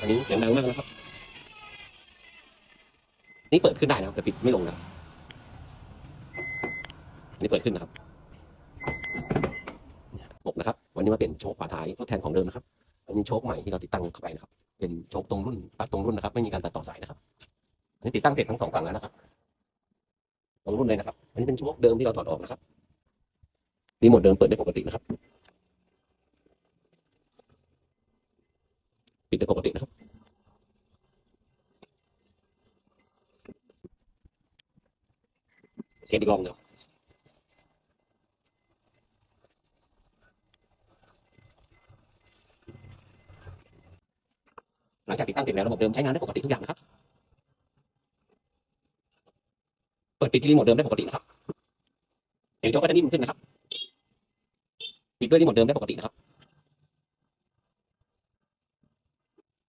อันนี้เสียงดังมากนะครับ นี่เปิดขึ้นได้นะครับแต่ปิดไม่ลงนะครับอันนี่เปิดขึ้นนะครับหกนะครับ วันนี้มาเปลี่ยนโชคฝาท้ายทดแทนของเดิมนะครับอันนี้โชคใหม่ที่เราติดตั้งเข้าไปนะครับ เป็นโชคตรงรุ่นปัดตรงรุ่นนะครับ ไม่มีการตัดต่อสายนะครับ อันนี้ติดตั้งเสร็จทั้งสองฝั่งแล้วนะครับตรงรุ่นเลยนะครับ อันนี้เป็นโชคเดิมที่เราถอดออกนะครับรีโมทเดิมเปิดได้ปกตินะครับ ปิดได้ปกตินะครับเทสอีกรอบหนึ่งหลังจากติดตั้งเสร็จแล้วระบบเดิมใช้งานได้ปกติทุกอย่างนะครับ เปิดปิดที่รีโมทเดิมได้ปกตินะครับเสียงโจ๊กก็จะนิ่มขึ้นนะครับ ปิดด้วยรีโมทเดิมได้ปกตินะครับ